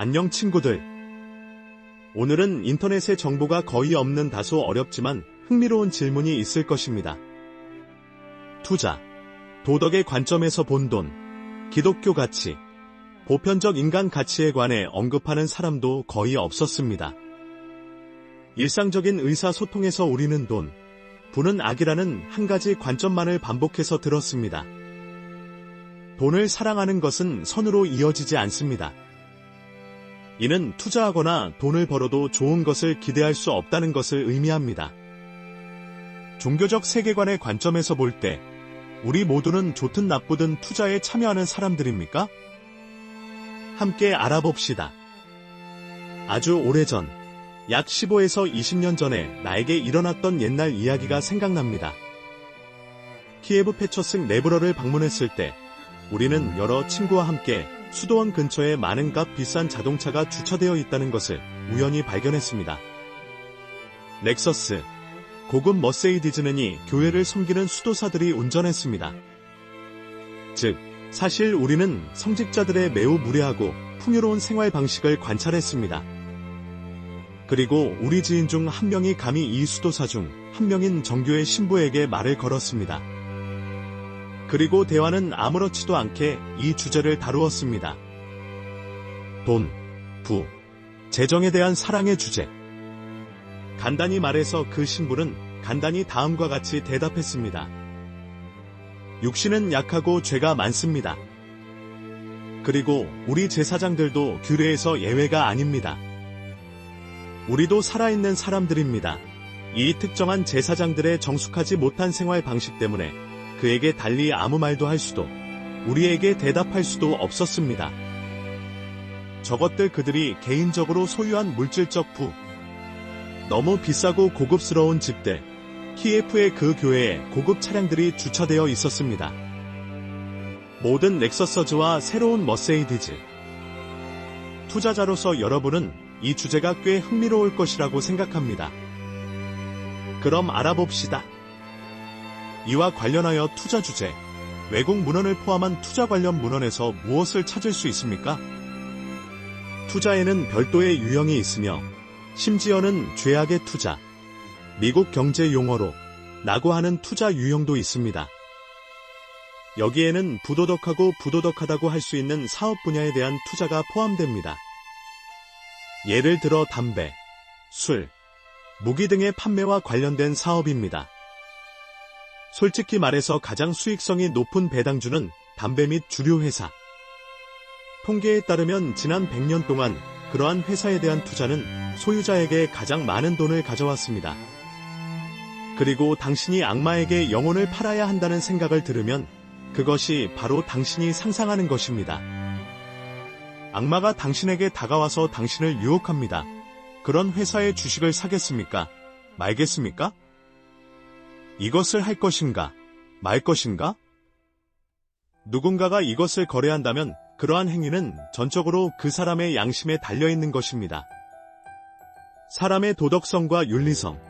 안녕 친구들. 오늘은 인터넷에 정보가 거의 없는 다소 어렵지만 흥미로운 질문이 있을 것입니다. 투자, 도덕의 관점에서 본 돈, 기독교 가치, 보편적 인간 가치에 관해 언급하는 사람도 거의 없었습니다. 일상적인 의사소통에서 우리는 돈, 부는 악이라는 한 가지 관점만을 반복해서 들었습니다. 돈을 사랑하는 것은 선으로 이어지지 않습니다. 이는 투자하거나 돈을 벌어도 좋은 것을 기대할 수 없다는 것을 의미합니다. 종교적 세계관의 관점에서 볼 때, 우리 모두는 좋든 나쁘든 투자에 참여하는 사람들입니까? 함께 알아봅시다. 아주 오래전, 약 15에서 20년 전에 나에게 일어났던 옛날 이야기가 생각납니다. 키예브 페처승 네브러를 방문했을 때, 우리는 여러 친구와 함께 수도원 근처에 많은 값 비싼 자동차가 주차되어 있다는 것을 우연히 발견했습니다. 렉서스, 고급 머세이디즈는이 교회를 섬기는 수도사들이 운전했습니다. 즉, 사실 우리는 성직자들의 매우 무례하고 풍요로운 생활 방식을 관찰했습니다. 그리고 우리 지인 중 한 명이 감히 이 수도사 중 한 명인 정교의 신부에게 말을 걸었습니다. 그리고 대화는 아무렇지도 않게 이 주제를 다루었습니다. 돈, 부, 재정에 대한 사랑의 주제. 간단히 말해서 그 신부는 간단히 다음과 같이 대답했습니다. 육신은 약하고 죄가 많습니다. 그리고 우리 제사장들도 규례에서 예외가 아닙니다. 우리도 살아있는 사람들입니다. 이 특정한 제사장들의 정숙하지 못한 생활 방식 때문에 그에게 달리 아무 말도 할 수도, 우리에게 대답할 수도 없었습니다. 저것들 그들이 개인적으로 소유한 물질적 부, 너무 비싸고 고급스러운 집들, 키예프의 그 교회에 고급 차량들이 주차되어 있었습니다. 모든 렉서서즈와 새로운 머세이디즈. 투자자로서 여러분은 이 주제가 꽤 흥미로울 것이라고 생각합니다. 그럼 알아봅시다. 이와 관련하여 투자 주제, 외국 문헌을 포함한 투자 관련 문헌에서 무엇을 찾을 수 있습니까? 투자에는 별도의 유형이 있으며 심지어는 죄악의 투자, 미국 경제 용어로 나고 하는 투자 유형도 있습니다. 여기에는 부도덕하고 부도덕하다고 할 수 있는 사업 분야에 대한 투자가 포함됩니다. 예를 들어 담배, 술, 무기 등의 판매와 관련된 사업입니다. 솔직히 말해서 가장 수익성이 높은 배당주는 담배 및 주류 회사. 통계에 따르면 지난 100년 동안 그러한 회사에 대한 투자는 소유자에게 가장 많은 돈을 가져왔습니다. 그리고 당신이 악마에게 영혼을 팔아야 한다는 생각을 들으면 그것이 바로 당신이 상상하는 것입니다. 악마가 당신에게 다가와서 당신을 유혹합니다. 그런 회사의 주식을 사겠습니까? 말겠습니까? 이것을 할 것인가? 말 것인가? 누군가가 이것을 거래한다면 그러한 행위는 전적으로 그 사람의 양심에 달려있는 것입니다. 사람의 도덕성과 윤리성,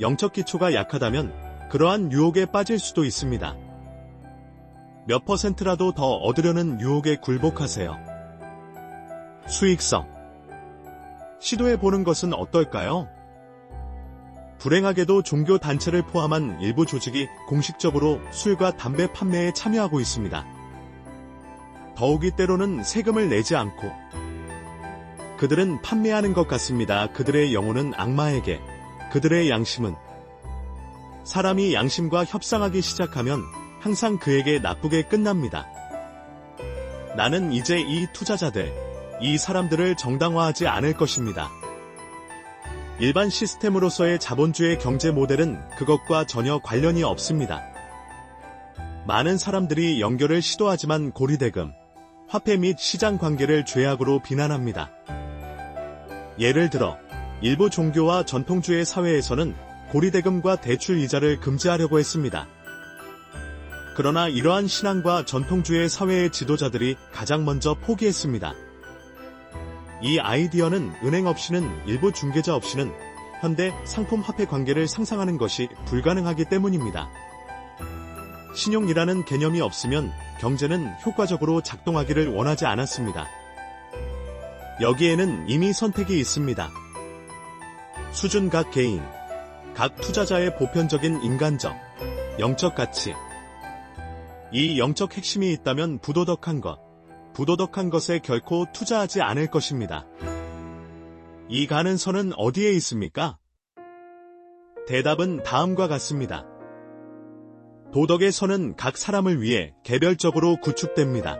영적 기초가 약하다면 그러한 유혹에 빠질 수도 있습니다. 몇 퍼센트라도 더 얻으려는 유혹에 굴복하세요. 수익성. 시도해보는 것은 어떨까요? 불행하게도 종교 단체를 포함한 일부 조직이 공식적으로 술과 담배 판매에 참여하고 있습니다. 더욱이 때로는 세금을 내지 않고 그들은 판매하는 것 같습니다. 그들의 영혼은 악마에게, 그들의 양심은 사람이 양심과 협상하기 시작하면 항상 그에게 나쁘게 끝납니다. 나는 이제 이 투자자들, 이 사람들을 정당화하지 않을 것입니다. 일반 시스템으로서의 자본주의 경제 모델은 그것과 전혀 관련이 없습니다. 많은 사람들이 연결을 시도하지만 고리대금, 화폐 및 시장 관계를 죄악으로 비난합니다. 예를 들어, 일부 종교와 전통주의 사회에서는 고리대금과 대출 이자를 금지하려고 했습니다. 그러나 이러한 신앙과 전통주의 사회의 지도자들이 가장 먼저 포기했습니다. 이 아이디어는 은행 없이는 일부 중개자 없이는 현대 상품 화폐 관계를 상상하는 것이 불가능하기 때문입니다. 신용이라는 개념이 없으면 경제는 효과적으로 작동하기를 원하지 않았습니다. 여기에는 이미 선택이 있습니다. 수준 각 개인, 각 투자자의 보편적인 인간적, 영적 가치. 이 영적 핵심이 있다면 부도덕한 것, 부도덕한 것에 결코 투자하지 않을 것입니다. 이 가는 선은 어디에 있습니까? 대답은 다음과 같습니다. 도덕의 선은 각 사람을 위해 개별적으로 구축됩니다.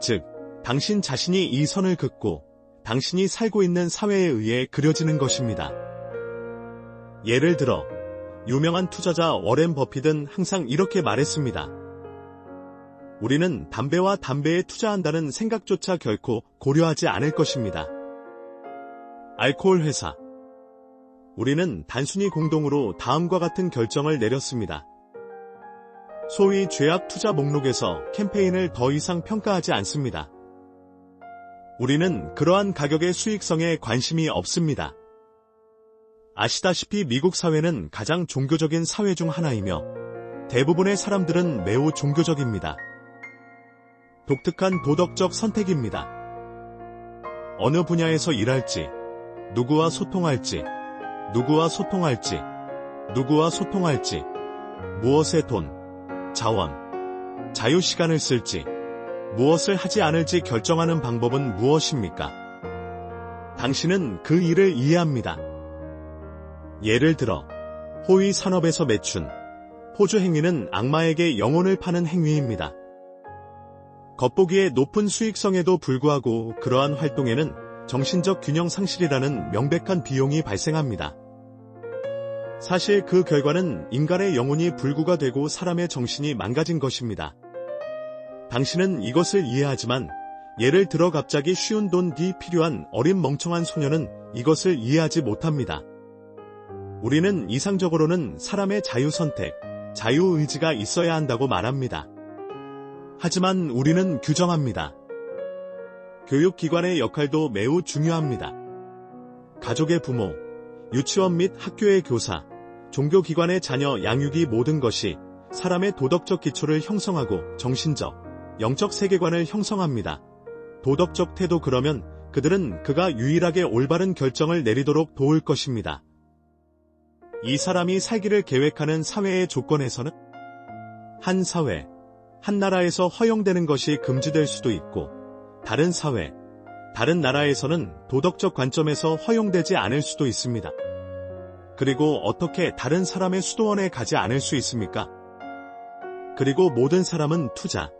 즉, 당신 자신이 이 선을 긋고 당신이 살고 있는 사회에 의해 그려지는 것입니다. 예를 들어, 유명한 투자자 워렌 버핏은 항상 이렇게 말했습니다. 우리는 담배와 담배에 투자한다는 생각조차 결코 고려하지 않을 것입니다. 알코올 회사. 우리는 단순히 공동으로 다음과 같은 결정을 내렸습니다. 소위 죄악 투자 목록에서 캠페인을 더 이상 평가하지 않습니다. 우리는 그러한 가격의 수익성에 관심이 없습니다. 아시다시피 미국 사회는 가장 종교적인 사회 중 하나이며 대부분의 사람들은 매우 종교적입니다. 독특한 도덕적 선택입니다. 어느 분야에서 일할지, 누구와 소통할지, 누구와 소통할지, 누구와 소통할지, 무엇에 돈, 자원, 자유시간을 쓸지, 무엇을 하지 않을지 결정하는 방법은 무엇입니까? 당신은 그 일을 이해합니다. 예를 들어, 호위 산업에서 매춘, 포주 행위는 악마에게 영혼을 파는 행위입니다. 겉보기에 높은 수익성에도 불구하고 그러한 활동에는 정신적 균형 상실이라는 명백한 비용이 발생합니다. 사실 그 결과는 인간의 영혼이 불구가 되고 사람의 정신이 망가진 것입니다. 당신은 이것을 이해하지만 예를 들어 갑자기 쉬운 돈이 필요한 어린 멍청한 소녀는 이것을 이해하지 못합니다. 우리는 이상적으로는 사람의 자유선택, 자유의지가 있어야 한다고 말합니다. 하지만 우리는 규정합니다. 교육기관의 역할도 매우 중요합니다. 가족의 부모, 유치원 및 학교의 교사, 종교기관의 자녀 양육이 모든 것이 사람의 도덕적 기초를 형성하고 정신적, 영적 세계관을 형성합니다. 도덕적 태도 그러면 그들은 그가 유일하게 올바른 결정을 내리도록 도울 것입니다. 이 사람이 살기를 계획하는 사회의 조건에서는 한 사회, 한 나라에서 허용되는 것이 금지될 수도 있고 다른 사회, 다른 나라에서는 도덕적 관점에서 허용되지 않을 수도 있습니다. 그리고 어떻게 다른 사람의 수도원에 가지 않을 수 있습니까? 그리고 모든 사람은 투자,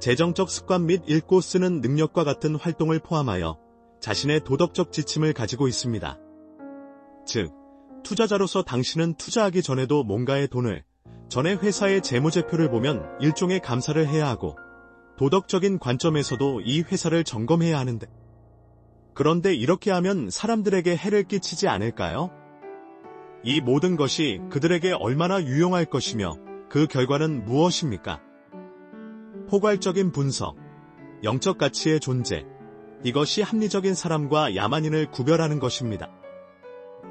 재정적 습관 및 읽고 쓰는 능력과 같은 활동을 포함하여 자신의 도덕적 지침을 가지고 있습니다. 즉, 투자자로서 당신은 투자하기 전에도 뭔가의 돈을 전에 회사의 재무제표를 보면 일종의 감사를 해야 하고 도덕적인 관점에서도 이 회사를 점검해야 하는데 그런데 이렇게 하면 사람들에게 해를 끼치지 않을까요? 이 모든 것이 그들에게 얼마나 유용할 것이며 그 결과는 무엇입니까? 포괄적인 분석, 영적 가치의 존재, 이것이 합리적인 사람과 야만인을 구별하는 것입니다.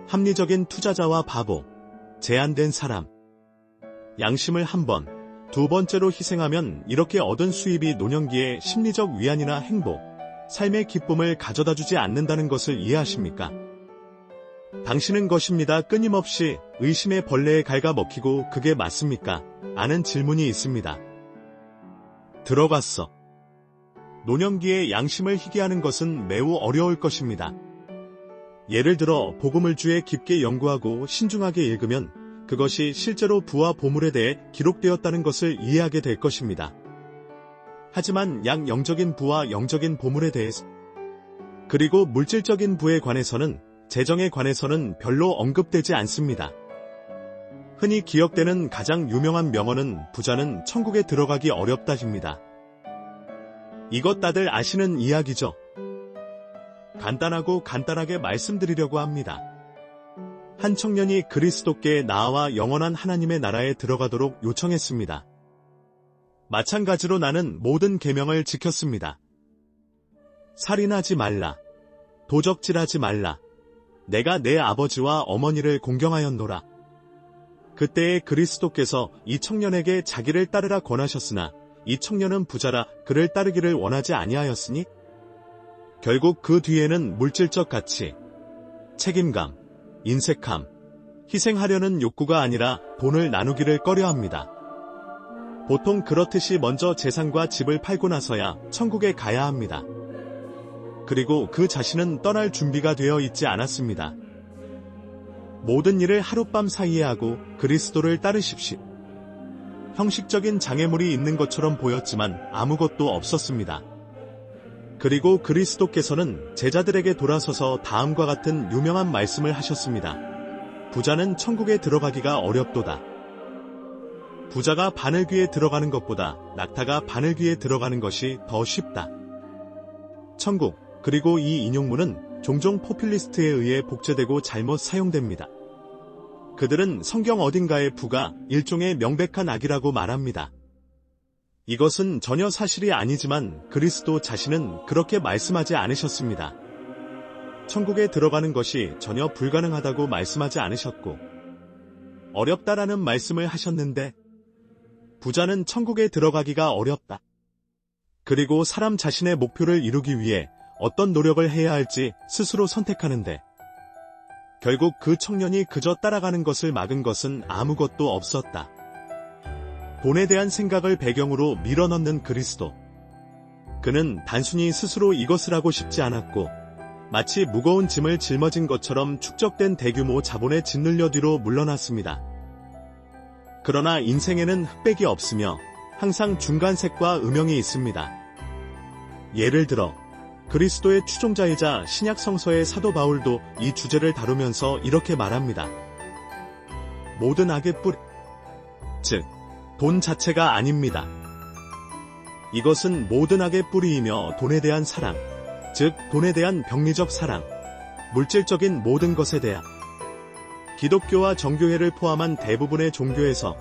합리적인 투자자와 바보, 제한된 사람. 양심을 한 번, 두 번째로 희생하면 이렇게 얻은 수입이 노년기에 심리적 위안이나 행복, 삶의 기쁨을 가져다 주지 않는다는 것을 이해하십니까? 당신은 것입니다. 끊임없이 의심의 벌레에 갉아먹히고 그게 맞습니까? 아는 질문이 있습니다. 들어갔어. 노년기에 양심을 희귀하는 것은 매우 어려울 것입니다. 예를 들어 복음을 주에 깊게 연구하고 신중하게 읽으면 그것이 실제로 부와 보물에 대해 기록되었다는 것을 이해하게 될 것입니다. 하지만 양 영적인 부와 영적인 보물에 대해서 그리고 물질적인 부에 관해서는 재정에 관해서는 별로 언급되지 않습니다. 흔히 기억되는 가장 유명한 명언은 부자는 천국에 들어가기 어렵다입니다. 이것 다들 아시는 이야기죠. 간단하고 간단하게 말씀드리려고 합니다. 한 청년이 그리스도께 나와 영원한 하나님의 나라에 들어가도록 요청했습니다. 마찬가지로 나는 모든 계명을 지켰습니다. 살인하지 말라. 도적질하지 말라. 내가 내 아버지와 어머니를 공경하였노라. 그때에 그리스도께서 이 청년에게 자기를 따르라 권하셨으나 이 청년은 부자라 그를 따르기를 원하지 아니하였으니 결국 그 뒤에는 물질적 가치, 책임감, 인색함, 희생하려는 욕구가 아니라 돈을 나누기를 꺼려합니다. 보통 그렇듯이 먼저 재산과 집을 팔고 나서야 천국에 가야 합니다. 그리고 그 자신은 떠날 준비가 되어 있지 않았습니다. 모든 일을 하룻밤 사이에 하고 그리스도를 따르십시오. 형식적인 장애물이 있는 것처럼 보였지만 아무것도 없었습니다. 그리고 그리스도께서는 제자들에게 돌아서서 다음과 같은 유명한 말씀을 하셨습니다. 부자는 천국에 들어가기가 어렵도다. 부자가 바늘 귀에 들어가는 것보다 낙타가 바늘 귀에 들어가는 것이 더 쉽다. 천국, 그리고 이 인용문은 종종 포퓰리스트에 의해 복제되고 잘못 사용됩니다. 그들은 성경 어딘가에 부가 일종의 명백한 악이라고 말합니다. 이것은 전혀 사실이 아니지만 그리스도 자신은 그렇게 말씀하지 않으셨습니다. 천국에 들어가는 것이 전혀 불가능하다고 말씀하지 않으셨고, 어렵다라는 말씀을 하셨는데, 부자는 천국에 들어가기가 어렵다. 그리고 사람 자신의 목표를 이루기 위해 어떤 노력을 해야 할지 스스로 선택하는데, 결국 그 청년이 그저 따라가는 것을 막은 것은 아무것도 없었다. 돈에 대한 생각을 배경으로 밀어넣는 그리스도. 그는 단순히 스스로 이것을 하고 싶지 않았고, 마치 무거운 짐을 짊어진 것처럼 축적된 대규모 자본에 짓눌려 뒤로 물러났습니다. 그러나 인생에는 흑백이 없으며 항상 중간색과 음영이 있습니다. 예를 들어 그리스도의 추종자이자 신약 성서의 사도 바울도 이 주제를 다루면서 이렇게 말합니다. 모든 악의 뿌리, 즉, 돈 자체가 아닙니다. 이것은 모든 악의 뿌리이며 돈에 대한 사랑, 즉, 돈에 대한 병리적 사랑, 물질적인 모든 것에 대한 기독교와 정교회를 포함한 대부분의 종교에서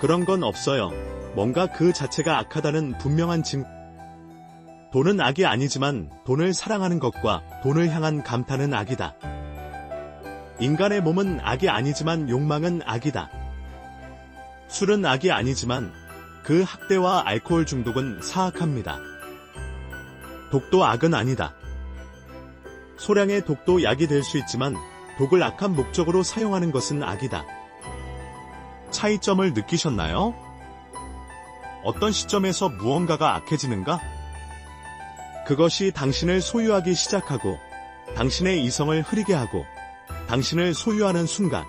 그런 건 없어요. 뭔가 그 자체가 악하다는 분명한 증, 돈은 악이 아니지만 돈을 사랑하는 것과 돈을 향한 감탄은 악이다. 인간의 몸은 악이 아니지만 욕망은 악이다. 술은 악이 아니지만 그 학대와 알코올 중독은 사악합니다. 독도 악은 아니다. 소량의 독도 약이 될 수 있지만 독을 악한 목적으로 사용하는 것은 악이다. 차이점을 느끼셨나요? 어떤 시점에서 무언가가 악해지는가? 그것이 당신을 소유하기 시작하고 당신의 이성을 흐리게 하고 당신을 소유하는 순간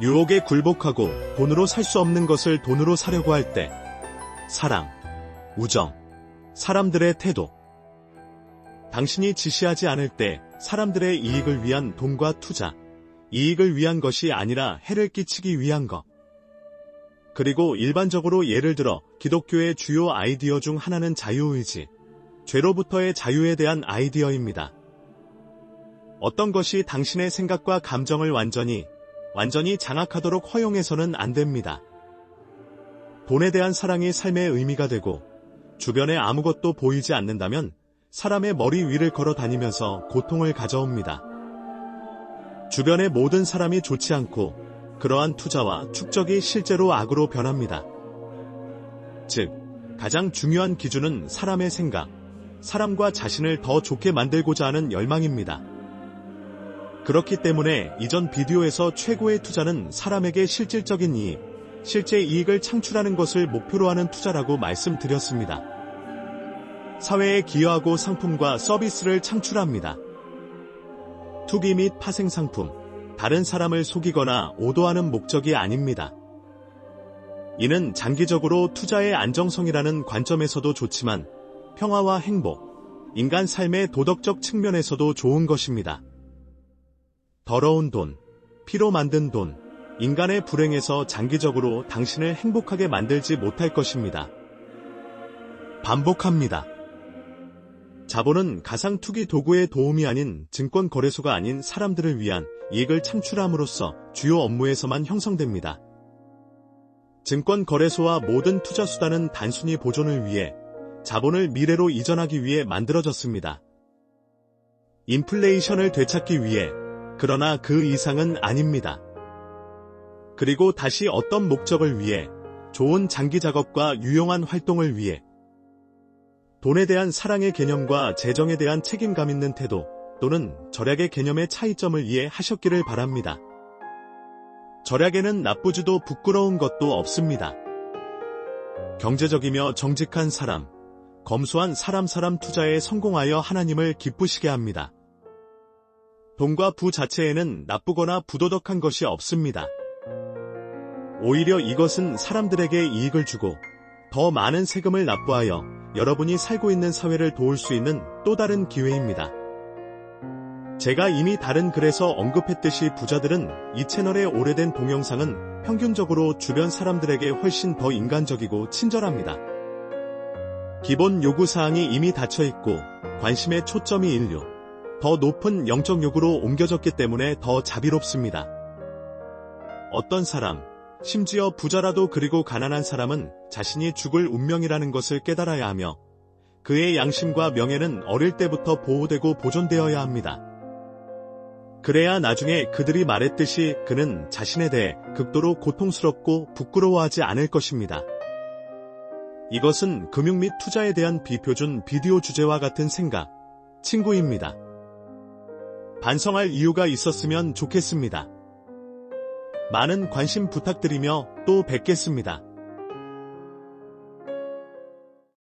유혹에 굴복하고 돈으로 살 수 없는 것을 돈으로 사려고 할 때 사랑, 우정, 사람들의 태도 당신이 지시하지 않을 때 사람들의 이익을 위한 돈과 투자, 이익을 위한 것이 아니라 해를 끼치기 위한 것. 그리고 일반적으로 예를 들어 기독교의 주요 아이디어 중 하나는 자유의지, 죄로부터의 자유에 대한 아이디어입니다. 어떤 것이 당신의 생각과 감정을 완전히, 완전히 장악하도록 허용해서는 안 됩니다. 돈에 대한 사랑이 삶의 의미가 되고, 주변에 아무것도 보이지 않는다면 사람의 머리 위를 걸어 다니면서 고통을 가져옵니다. 주변의 모든 사람이 좋지 않고 그러한 투자와 축적이 실제로 악으로 변합니다. 즉, 가장 중요한 기준은 사람의 생각, 사람과 자신을 더 좋게 만들고자 하는 열망입니다. 그렇기 때문에 이전 비디오에서 최고의 투자는 사람에게 실질적인 이익, 실제 이익을 창출하는 것을 목표로 하는 투자라고 말씀드렸습니다. 사회에 기여하고 상품과 서비스를 창출합니다. 투기 및 파생 상품, 다른 사람을 속이거나 오도하는 목적이 아닙니다. 이는 장기적으로 투자의 안정성이라는 관점에서도 좋지만 평화와 행복, 인간 삶의 도덕적 측면에서도 좋은 것입니다. 더러운 돈, 피로 만든 돈, 인간의 불행에서 장기적으로 당신을 행복하게 만들지 못할 것입니다. 반복합니다. 자본은 가상 투기 도구의 도움이 아닌 증권 거래소가 아닌 사람들을 위한 이익을 창출함으로써 주요 업무에서만 형성됩니다. 증권 거래소와 모든 투자 수단은 단순히 보존을 위해 자본을 미래로 이전하기 위해 만들어졌습니다. 인플레이션을 되찾기 위해 그러나 그 이상은 아닙니다. 그리고 다시 어떤 목적을 위해 좋은 장기 작업과 유용한 활동을 위해 돈에 대한 사랑의 개념과 재정에 대한 책임감 있는 태도 또는 절약의 개념의 차이점을 이해하셨기를 바랍니다. 절약에는 나쁘지도 부끄러운 것도 없습니다. 경제적이며 정직한 사람, 검소한 사람 사람 투자에 성공하여 하나님을 기쁘시게 합니다. 돈과 부 자체에는 나쁘거나 부도덕한 것이 없습니다. 오히려 이것은 사람들에게 이익을 주고 더 많은 세금을 납부하여 여러분이 살고 있는 사회를 도울 수 있는 또 다른 기회입니다. 제가 이미 다른 글에서 언급했듯이 부자들은 이 채널의 오래된 동영상은 평균적으로 주변 사람들에게 훨씬 더 인간적이고 친절합니다. 기본 요구사항이 이미 닫혀 있고 관심의 초점이 인류, 더 높은 영적 요구로 옮겨졌기 때문에 더 자비롭습니다. 어떤 사람, 심지어 부자라도 그리고 가난한 사람은 자신이 죽을 운명이라는 것을 깨달아야 하며 그의 양심과 명예는 어릴 때부터 보호되고 보존되어야 합니다. 그래야 나중에 그들이 말했듯이 그는 자신에 대해 극도로 고통스럽고 부끄러워하지 않을 것입니다. 이것은 금융 및 투자에 대한 비표준 비디오 주제와 같은 생각, 친구입니다. 반성할 이유가 있었으면 좋겠습니다. 많은 관심 부탁드리며 또 뵙겠습니다.